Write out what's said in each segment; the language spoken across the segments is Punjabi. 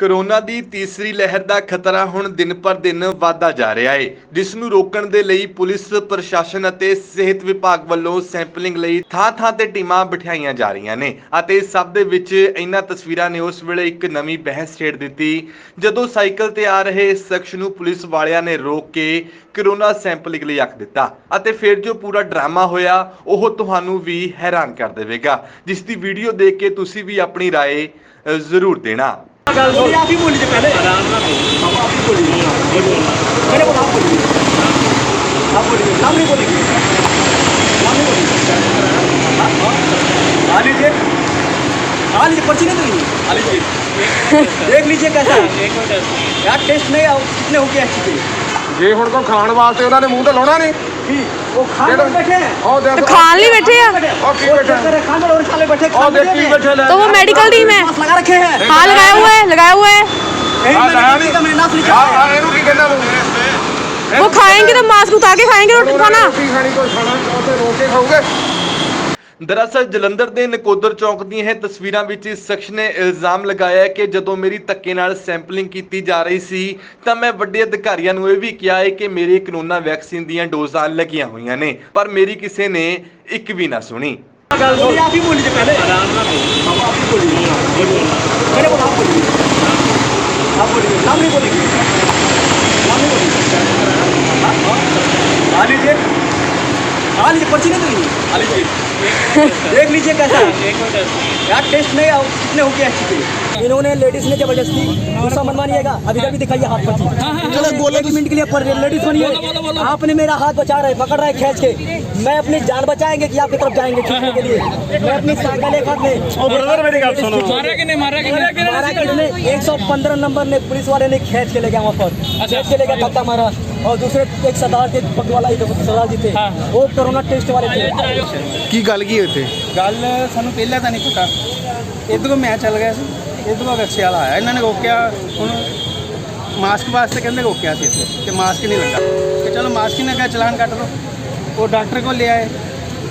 ਕਰੋਨਾ ਦੀ ਤੀਸਰੀ ਲਹਿਰ ਦਾ ਖਤਰਾ ਹੁਣ ਦਿਨ ਪਰ ਦਿਨ ਵਧਦਾ ਜਾ ਰਿਹਾ ਹੈ ਜਿਸ ਨੂੰ ਰੋਕਣ ਦੇ ਲਈ ਪੁਲਿਸ ਪ੍ਰਸ਼ਾਸਨ ਅਤੇ ਸਿਹਤ ਵਿਭਾਗ ਵੱਲੋਂ ਸੈਂਪਲਿੰਗ ਲਈ ਥਾਂ-ਥਾਂ ਤੇ ਟੀਮਾਂ ਬਿਠਾਈਆਂ ਜਾ ਰਹੀਆਂ ਨੇ ਅਤੇ ਸਭ ਦੇ ਵਿੱਚ ਇਹਨਾਂ ਤਸਵੀਰਾਂ ਨੇ ਉਸ ਵੇਲੇ ਇੱਕ ਨਵੀਂ ਬਹਿਸ ਛੇੜ ਦਿੱਤੀ ਜਦੋਂ ਸਾਈਕਲ ਤੇ ਆ ਰਹੇ ਇਸ ਸ਼ਖਸ ਨੂੰ ਪੁਲਿਸ ਵਾਲਿਆਂ ਨੇ ਰੋਕ ਕੇ ਕਰੋਨਾ ਸੈਂਪਲਿੰਗ ਲਈ ਆਖ ਦਿੱਤਾ ਅਤੇ ਫਿਰ ਜੋ ਪੂਰਾ ਡਰਾਮਾ ਹੋਇਆ ਉਹ ਤੁਹਾਨੂੰ ਵੀ ਹੈਰਾਨ ਕਰ ਦੇਵੇਗਾ ਜਿਸ ਦੀ ਵੀਡੀਓ ਦੇਖ ਕੇ ਤੁਸੀਂ ਵੀ ਆਪਣੀ رائے ਅ, ਜ਼ਰੂਰ ਦੇਣਾ ਗੱਲ ਥੋੜੀ ਆਪ ਹੀ ਬੋਲੀ ਜੇ ਪਹਿਲੇ ਆਰਾਮ ਨਾਲ ਬੋਲੀ ਆਪ ही बोलिए मैंने बोला आप बोलिए आप बोलिए नाम नहीं बोलेंगे नाम नहीं बोलेंगे हाँ, हाँ। आ लीजिए आ लीजिए पर्ची नहीं दूंगी आ लीजिए देख लीजिए कैसा है यार टेस्ट नहीं आओ कितने हो गया इसके ਜੇ ਹੁਣ ਕੋ ਖਾਣ ਵਾਸਤੇ ਉਹਨਾਂ ਨੇ ਮੂੰਹ ਤੇ ਲਾਉਣਾ ਨਹੀਂ की वो खान चलो। में बैठे हैं ਉਹ ਦੇਖ ਖਾਣ ਲਈ ਬੈਠੇ ਆ और की वो बैठा चक्कर है, खान और खाने बैठे ਉਹ खान ਦੇਖ ਕੀ ਬੈਠੇ ਲੈ तो वो मेडिकल टीम है मास्क लगा रखे हैं हाँ लगाया हुआ है लगाया हुआ है यही हाँ, लगाया मेडिकल का मैंने नाम लिखा ਆ है ਆ ਇਹਨੂੰ ਕੀ ਕਹਿੰਦਾ ਤੂੰ वो खाएंगे तो मास्क उतार के खाएंगे रोटी खाना ਰੋਟੀ ਖਾਣੀ ਕੋਈ ਖਾਣਾ ਉੱਥੇ ਰੋਕ ਕੇ ਖਾਓਗੇ ਦਰਅਸਲ ਜਲੰਧਰ ਦੇ ਨਕੋਦਰ ਚੌਂਕ ਦੀਆਂ ਇਹ ਤਸਵੀਰਾਂ ਵਿੱਚ ਇਸ ਸ਼ਖਸ ਨੇ ਇਲਜ਼ਾਮ ਲਗਾਇਆ ਕਿ ਜਦੋਂ ਮੇਰੀ ਧੱਕੇ ਨਾਲ ਸੈਂਪਲਿੰਗ ਕੀਤੀ ਜਾ ਰਹੀ ਸੀ ਤਾਂ ਮੈਂ ਵੱਡੇ ਅਧਿਕਾਰੀਆਂ ਨੂੰ ਇਹ ਵੀ ਕਿਹਾ ਹੈ ਕਿ ਮੇਰੇ ਕਰੋਨਾ ਵੈਕਸੀਨ ਦੀਆਂ ਡੋਜ਼ਾਂ ਲੱਗੀਆਂ ਹੋਈਆਂ ਨੇ ਪਰ ਮੇਰੀ ਕਿਸੇ ਨੇ ਇੱਕ ਵੀ ਨਾ ਸੁਣੀ। ਆਲੀ ਜੇ ਆਲੀ ਜੇ ਪਰਚੀ ਨਹੀਂ ਆਲੀ ਜੀ देख लीजिए कैसा यार टेस्ट नहीं आओ कितने हो गया इसके इन्होंने लेडीज़ ने ज़बरदस्ती गुस्सा मनवानिएगा। अभी तक भी दिखाइए हाथ पर्ची चलो बोले एक मिनट के लिए पर लेडीज़ बनिए। आपने मेरा हाथ बचा रहे पकड़ रहे खींच के। मैं अपनी जान बचाएँगे कि आपकी तरफ़ जाएँगे खींचने के लिए? मैं अपनी साइकिल एक हाथ में ब्रदर मेरी बात सुनो। मारा कि नहीं मारा कि नहीं? मारा किसने 115 नंबर ने पुलिस वाले ने खींच के ले गया वहाँ पर। खींच के ले गया धक्का मारा। और दूसरे एक सरदार थे पगवाला ही थे सरदार जी थे वो कोरोना टेस्ट वाले थे ਕੀ ਗੱਲ ਕੀ ਇੱਥੇ ਗੱਲ ਸਾਨੂੰ ਪਹਿਲਾਂ ਤਾਂ ਨਹੀਂ ਪਤਾ ਇੱਧਰੋਂ ਮੈਂ ਚੱਲ ਗਿਆ ਸੀ ਇੱਧਰੋਂ ਰਕਸ਼ੇ ਵਾਲਾ ਆਇਆ ਇਹਨਾਂ ਨੇ ਰੋਕਿਆ ਹੁਣ ਮਾਸਕ ਵਾਸਤੇ ਕਹਿੰਦੇ ਰੋਕਿਆ ਸੀ ਇੱਥੇ ਕਿ ਮਾਸਕ ਨਹੀਂ ਲੱਗਾ ਕਿ ਚਲੋ ਮਾਸਕ ਹੀ ਨਾ ਕਿਹਾ ਚਲਾਨ ਕੱਟ ਲਓ ਉਹ ਡਾਕਟਰ ਕੋਲ ਲੈ ਆਏ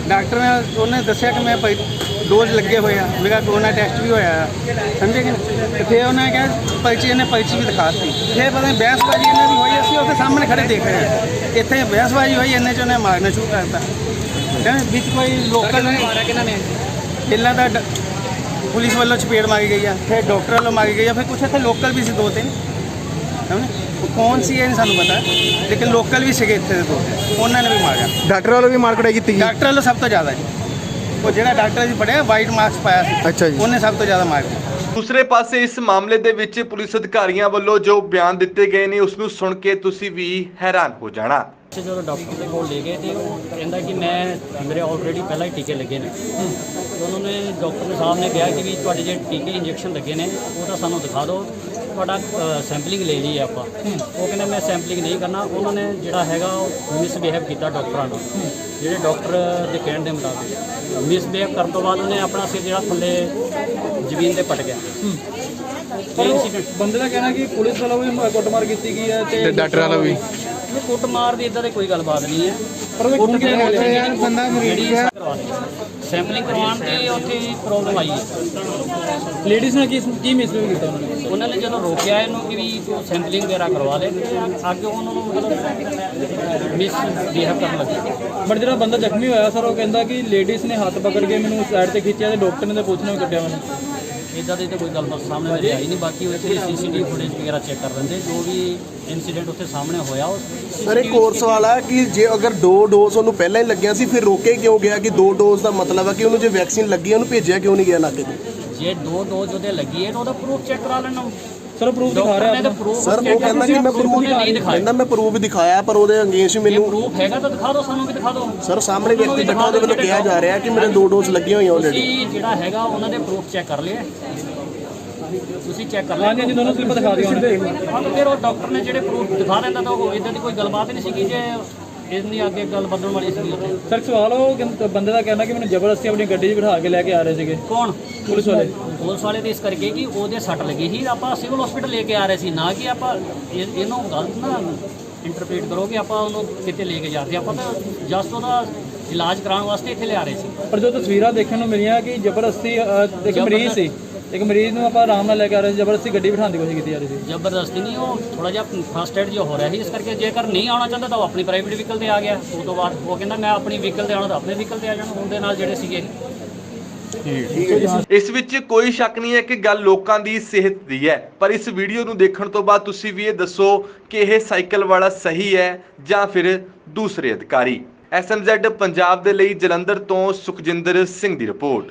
ਡਾਕਟਰ ਨੇ ਉਹਨੇ ਦੱਸਿਆ ਕਿ ਮੈਂ ਭਾਈ ਡੋਜ਼ ਲੱਗੇ ਹੋਏ ਆ ਮੇਰਾ ਕੋਰੋਨਾ ਟੈਸਟ ਵੀ ਹੋਇਆ ਆ ਸਮਝੇ ਕਿ ਨਹੀਂ? ਤੇ ਫਿਰ ਉਹਨੇ ਕਿਹਾ ਪਰਚੀ ਇਹਨੇ ਪਰਚੀ ਵੀ ਦਿਖਾ ਦਿੱਤੀ ਫਿਰ ਪਤਾ ਨਹੀਂ ਬਹਿਸਬਾਜ਼ੀ ਇਹਨਾਂ ਦੀ ਹੋਈ ਉਹਦੇ ਸਾਹਮਣੇ ਖੜੇ ਦੇਖ ਰਹੇ ਹਾਂ ਇੱਥੇ ਬਹਿਸਬਾਜ਼ੀ ਹੋਈ ਇੰਨੇ ਚ ਉਹਨੇ ਮਾਰਨਾ ਸ਼ੁਰੂ ਕਰਤਾ। ਕਹਿੰਦੇ ਵਿੱਚ ਕੋਈ ਲੋਕਲ ਨੇ ਮਾਰਿਆ ਕਿਹਨਾਂ ਨੇ ਪਹਿਲਾਂ ਤਾਂ ਡ- ਪੁਲਿਸ ਵੱਲੋਂ ਚਪੇੜ ਮਾਰੀ ਗਈ ਆ ਫਿਰ ਡਾਕਟਰ ਵੱਲੋਂ ਮਾਰੀ ਗਈ ਆ ਫਿਰ ਕੁਛ ਇੱਥੇ ਲੋਕਲ ਵੀ ਸੀ ਦੋ ਤਿੰਨ। ਸਮਝੇ? ਉਹ ਕੌਣ ਸੀ ਇਹ ਨਹੀਂ ਸਾਨੂੰ ਪਤਾ ਲੇਕਿਨ ਲੋਕਲ ਵੀ ਸੀਗੇ ਇੱਥੇ ਦੇ ਦੋ ਤਿੰਨ। ਉਹਨਾਂ ਨੇ ਵੀ ਮਾਰਿਆ। ਡਾਕਟਰ ਵੱਲੋਂ ਵੀ ਮਾਰ ਕੜਾਈ ਕੀਤੀ ਗਈ? ਡਾਕਟਰ ਵੱਲੋਂ ਸਭ ਤੋਂ ਜ਼ਿਆਦਾ ਜੀ। ਉਹ ਜਿਹੜਾ ਡਾਕਟਰ ਜੀ ਪੜਿਆ ਵਾਈਟ ਮਾਸਕ ਪਾਇਆ ਸੀ। ਅੱਛਾ ਜੀ। ਉਹਨੇ ਸਭ ਤੋਂ ਜ਼ਿਆਦਾ ਮਾਰਿਆ ਦੂਸਰੇ ਪਾਸੇ ਇਸ ਮਾਮਲੇ ਦੇ ਵਿੱਚ ਪੁਲਿਸ ਅਧਿਕਾਰੀਆਂ ਵੱਲੋਂ ਜੋ ਬਿਆਨ ਦਿੱਤੇ ਗਏ ਨੇ, ਉਸ ਨੂੰ ਸੁਣ ਕੇ ਤੁਸੀਂ ਵੀ ਹੈਰਾਨ ਹੋ ਜਾਣਾ। ਜਦੋਂ ਡਾਕਟਰ ਦੇ ਕੋਲ ਲੈ ਗਏ ਤੇ ਉਹ ਕਹਿੰਦਾ ਕਿ ਮੈਂ ਮੇਰੇ ਆਲਰੇਡੀ ਪਹਿਲਾਂ ਹੀ ਟੀਕੇ ਲੱਗੇ ਨੇ। ਉਹਨਾਂ ਨੇ ਡਾਕਟਰ ਸਾਹਿਬ ਨੇ ਕਿਹਾ ਕਿ ਵੀ ਤੁਹਾਡੇ ਜਿਹੜੇ ਟੀਕੇ ਇੰਜੈਕਸ਼ਨ ਲੱਗੇ ਨੇ, ਉਹ ਤਾਂ ਸਾਨੂੰ ਦਿਖਾ ਦਿਓ। ਤੁਹਾਡਾ ਸੈਂਪਲਿੰਗ ਲੈ ਲਈ ਆਪਾਂ। ਉਹ ਕਹਿੰਦੇ ਮੈਂ ਸੈਂਪਲਿੰਗ ਨਹੀਂ ਕਰਨਾ। ਉਹਨਾਂ ਨੇ ਜਿਹੜਾ ਹੈਗਾ, ਉਹ ਮਿਸਬਿਹੇਵ ਕੀਤਾ ਡਾਕਟਰਾਂ ਨਾਲ ਜਿਹੜੇ ਡਾਕਟਰ ਦੇ ਕਹਿਣ ਦੇ ਮੁਤਾਬਿਕ। ਮਿਸਬਿਹੇਵ ਕਰਨ ਤੋਂ ਬਾਅਦ ਉਹਨੇ ਆਪਣਾ ਸਿਰ ਜਿਹੜਾ ਥੱਲੇ ਜ਼ਮੀਨ ਤੇ ਪਟ ਗਿਆ। incident ਬੰਦੇ ਦਾ ਕਹਿਣਾ ਕਿ ਪੁਲਿਸ ਵੱਲੋਂ ਵੀ ਕੁੱਟਮਾਰ ਕੀਤੀ ਗਈ ਹੈ ਤੇ ਡਾਕਟਰ ਵਾਲਾ ਵੀ। ਇਹ ਕੁੱਟ ਮਾਰ ਦੀ ਇਦਾਂ ਦੀ ਕੋਈ ਗੱਲਬਾਤ ਨਹੀਂ ਹੈ। ਪਰ ਉਹ ਕਿਵੇਂ ਨਿਕਲਿਆ ਯਾਰ ਬੰਦਾ ਮਰੀਜ਼ ਹੈ। ਸੈਂਪਲਿੰਗ ਕਰਵਾਉਣ ਦੀ ਉੱਥੇ ਪ੍ਰੋਬਲਮ ਆਈ ਹੈ। ਲੇਡੀਜ਼ ਨੇ ਕੀ ਕੀ ਮਿਸਬੀਹੇਵ ਕੀਤਾ ਉਹਨਾਂ ਨੇ? ਉਹਨਾਂ ਨੇ ਜਦੋਂ ਰੋਕਿਆ ਇਹਨੂੰ ਕਿ ਵੀ ਤੂੰ ਸੈਂਪਲਿੰਗ ਵਗੈਰਾ ਕਰਵਾ ਲੈ ਅੱਗੇ ਉਹਨਾਂ ਨੂੰ ਮਤਲਬ ਮਿਸ ਬਿਹੇਵ ਕਰਨ ਲੱਗੇ। ਬਟ ਜਿਹੜਾ ਬੰਦਾ ਜ਼ਖਮੀ ਹੋਇਆ ਸਰ ਉਹ ਕਹਿੰਦਾ ਕਿ ਲੇਡੀਜ਼ ਨੇ ਹੱਥ ਪਕੜ ਕੇ ਮੈਨੂੰ ਸਾਈਡ ਤੇ ਖਿੱਚਿਆ ਤੇ ਡਾਕਟਰ ਨੇ ਤਾਂ ਪੁੱਛਣਾ ਵੀ ਕੱਢਿਆ ਮੈਨੂੰ। ਇਦਾਂ ਦੀ ਤਾਂ ਕੋਈ ਗੱਲਬਾਤ ਸਾਹਮਣੇ ਮੇਰੇ ਆਈ ਨਹੀਂ ਬਾਕੀ ਉੱਥੇ ਸੀਸੀਟੀਵੀ ਫੁਟੇਜ ਵਗੈਰਾ ਚੈੱਕ ਕਰ ਲੈਂਦੇ ਜੋ ਵੀ ਇਨਸੀਡੈਂਟ ਉੱਥੇ ਸਾਹਮਣੇ ਹੋਇਆ ਉਹ ਸਰ ਇਹ ਕੋਰਸ ਵਾਲਾ ਕਿ ਜੇ ਅਗਰ ਦੋ ਡੋਜ਼ ਉਹਨੂੰ ਪਹਿਲਾਂ ਹੀ ਲੱਗਿਆ ਸੀ ਫਿਰ ਰੋਕੇ ਕਿਉਂ ਗਿਆ ਕਿ ਦੋ ਡੋਜ਼ ਦਾ ਮਤਲਬ ਹੈ ਕਿ ਉਹਨੂੰ ਜੇ ਵੈਕਸੀਨ ਲੱਗੀ ਹੈ ਉਹਨੂੰ ਭੇਜਿਆ ਕਿਉਂ ਨਹੀਂ ਗਿਆ ਲਾਗੇ ਤੋਂ? ਜੇ ਦੋ ਡੋਜ਼ ਉਹਦੇ ਲੱਗੀ ਹੈ ਤਾਂ ਉਹਦਾ ਪ੍ਰੂਫ ਚੈੱਕ ਕਰਾ ਲੈਣਾ। ਸਰ ਪ੍ਰੂਫ ਦਿਖਾ ਰਿਹਾ ਤਾਂ ਪ੍ਰੂਫ ਸਰ ਉਹ ਕਹਿੰਦਾ ਕਿ ਮੈਂ ਪ੍ਰੂਫ ਨਹੀਂ ਦਿਖਾਇਆ ਕਹਿੰਦਾ ਮੈਂ ਪ੍ਰੂਫ ਦਿਖਾਇਆ ਪਰ ਉਹਦੇ ਅੰਗੇਸ਼ ਜੇ ਮੈਨੂੰ ਪ੍ਰੂਫ ਹੈਗਾ ਤਾਂ ਦਿਖਾ ਦਿਓ ਸਾਨੂੰ ਵੀ ਦਿਖਾ ਦਿਓ। ਸਰ ਸਾਹਮਣੇ ਵਿਅਕਤੀ ਬੈਠਾ ਉਹਦੇ ਵੱਲੋਂ ਕਿਹਾ ਜਾ ਰਿਹਾ ਕਿ ਮੇਰੇ ਦੋ ਡੋਜ਼ ਲੱਗੀਆਂ ਹੋਈਆਂ ਆਲਰੇਡੀ ਤੁਸੀਂ ਜਿਹੜਾ ਹੈਗਾ ਉਹਨਾਂ ਦੇ ਪ੍ਰੂਫ ਚੈੱਕ ਕਰ ਲਿਆ ਤੁਸੀਂ ਚੈੱਕ ਕਰ ਲਿਆ ਹਾਂਜੀ ਦੋਨੋਂ ਸਲਿੱਪ ਦਿਖਾ ਦਿਓ। ਉਹਨੇ ਹਾਂ ਤਾਂ ਫਿਰ ਉਹ ਡਾਕਟਰ ਨੇ ਜਿਹੜੇ ਪ੍ਰੂਫ ਦਿਖਾ ਦਿੰਦਾ ਤਾਂ ਉਹ ਇਦਾਂ ਦੀ ਕੋਈ ਗੱਲਬਾਤ ਨਹੀਂ ਸੀਗੀ ਜੇ ਇੰਨੀ ਅੱਗੇ ਗੱਲ ਵਧਣ ਵਾਲੀ ਸੀਗੀ। ਉੱਥੇ ਸਰ ਸਵਾਲ ਉਹ ਕਹਿੰਦਾ- ਬੰਦੇ ਦਾ ਕਹਿਣਾ ਕਿ ਮੈਨੂੰ ਜ਼ਬਰਦਸਤੀ ਆਪਣੀ ਗੱਡੀ 'ਚ ਬਿਠਾ ਕੇ ਲੈ ਕੇ ਆ ਰਹੇ ਸੀਗੇ। ਕੌਣ? ਪੁਲਿਸ ਵਾਲੇ। ਪੁਲਿਸ ਵਾਲੇ ਤੇ ਇਸ ਕਰਕੇ ਕਿ ਉਹਦੇ ਸੱਟ ਲੱਗੀ ਸੀ। ਆਪਾਂ ਸਿਵਲ ਹਸਪੀਟਲ ਲੈ ਕੇ ਆ ਰਹੇ ਸੀ। ਨਾ ਕਿ ਆਪਾਂ ਇਹ- ਇਹਨੂੰ ਗਲਤ ਨਾ ਇੰਟਰਪ੍ਰੀਟ ਕਰੋ ਕਿ ਆਪਾਂ ਉਹਨੂੰ ਕਿਤੇ ਲੈ ਕੇ ਜਾਂਦੇ ਆਪਾਂ ਤਾਂ ਜਸਟ ਉਹਦਾ ਇਲਾਜ ਕਰਾਉਣ ਵਾਸਤੇ ਇੱਥੇ ਲਿਆ ਰਹੇ ਸੀ। ਪਰ ਜੋ ਤਸਵੀਰਾਂ ਦੇਖਣ ਨੂੰ ਮਿਲੀਆਂ ਕਿ ਜ਼ਬਰਦਸਤੀ ਇੱਕ ਮਰੀਜ਼ ਸੀ। ਇੱਕ ਮਰੀਜ਼ ਨੂੰ ਆਪਾਂ ਆਰਾਮ ਨਾਲ ਲੈ ਕੇ ਆ ਰਹੇ ਸੀ ਜ਼ਬਰਦਸਤੀ ਗੱਡੀ ਬਿਠਾਉਣ ਦੀ ਕੋਸ਼ਿਸ਼ ਕੀਤੀ ਜਾ ਰਹੀ ਸੀ। ਜ਼ਬਰਦਸਤੀ ਨਹੀਂ ਉਹ ਥੋੜਾ ਜਿਹਾ ਫਸਟ ਏਡ ਜੋ ਹੋ ਰਿਹਾ ਸੀ ਇਸ ਕਰਕੇ ਜੇਕਰ ਨਹੀਂ ਆਉਣਾ ਚਾਹੁੰਦਾ ਤਾਂ ਉਹ ਆਪਣੀ ਪ੍ਰਾਈਵੇਟ ਵਹੀਕਲ ਤੇ ਆ ਗਿਆ। ਉਸ ਤੋਂ ਬਾਅਦ ਉਹ ਕਹਿੰਦਾ ਮੈਂ ਆਪਣੀ ਵਹੀਕਲ ਤੇ ਆਉਣਾ ਤਾਂ ਆਪਣੇ ਵਹੀਕਲ ਤੇ ਆ ਜਾਣਾ ਉਹਦੇ ਨਾਲ ਜਿਹੜੇ ਸੀਗੇ। ਇਸ ਵਿੱਚ ਕੋਈ ਸ਼ੱਕ ਨਹੀਂ ਹੈ ਕਿ ਗੱਲ ਲੋਕਾਂ ਦੀ ਸਿਹਤ ਦੀ ਹੈ ਪਰ ਇਸ ਵੀਡੀਓ ਨੂੰ ਦੇਖਣ ਤੋਂ ਬਾਅਦ ਤੁਸੀਂ ਵੀ ਇਹ ਦੱਸੋ ਕਿ ਇਹ ਸਾਈਕਲ ਵਾਲਾ ਸਹੀ ਹੈ ਜਾਂ ਫਿਰ ਦੂਸਰੇ ਅਧਿਕਾਰੀ। ਐਸਐਮਜ਼ੈਡ ਪੰਜਾਬ ਦੇ ਲਈ ਜਲੰਧਰ ਤੋਂ ਸੁਖਜਿੰਦਰ ਸਿੰਘ ਦੀ report